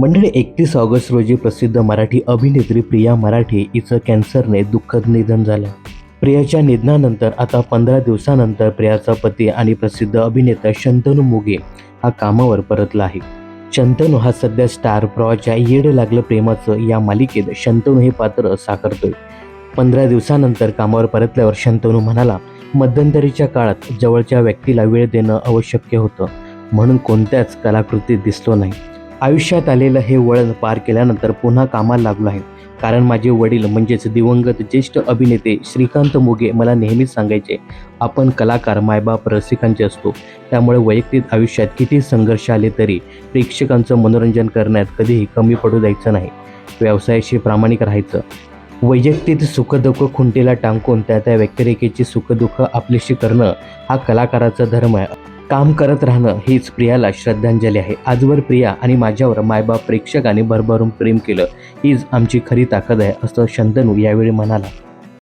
मंडळी एकतीस ऑगस्ट रोजी प्रसिद्ध मराठी अभिनेत्री प्रिया मराठे हिचं कॅन्सरने दुःखद निधन झालं. प्रियाच्या निधनानंतर आता पंधरा दिवसानंतर प्रियाचा पती आणि प्रसिद्ध अभिनेता शंतनू मुगे हा कामावर परतला आहे. शंतनू हा सध्या स्टार प्रवाच्या येड लागलं प्रेमाचं या मालिकेत शंतनू हे पात्र साकारतोय. पंधरा दिवसानंतर कामावर परतल्यावर शंतनू म्हणाला मध्यंतरीच्या काळात जवळच्या व्यक्तीला वेळ देणं आवश्यक होतं म्हणून कोणत्याच कलाकृतीत दिसलो नाही. आयुष्यात आलेलं हे वळण पार केल्यानंतर पुन्हा कामाला लागलो आहे. कारण माझे वडील म्हणजेच दिवंगत ज्येष्ठ अभिनेते श्रीकांत मोगे मला नेहमीच सांगायचे आपण कलाकार मायबाप रसिकांचे असतो. त्यामुळे वैयक्तिक आयुष्यात किती संघर्ष आले तरी प्रेक्षकांचं मनोरंजन करण्यात कधीही कमी पडू द्यायचं नाही. व्यवसायाशी प्रामाणिक राहायचं. वैयक्तिक सुखदुःख खुंटीला टांकून त्या त्या व्यक्तिरेखेची सुखदुःख आपलीशी करणं हा कलाकाराचा धर्म आहे. काम करत राहणं हीच प्रियाला श्रद्धांजली आहे. आजवर प्रिया आणि माझ्यावर मायबाप प्रेक्षकाने भरभरून प्रेम केलं. हीच आमची खरी ताकद आहे असं शंतनू यावेळी म्हणाला.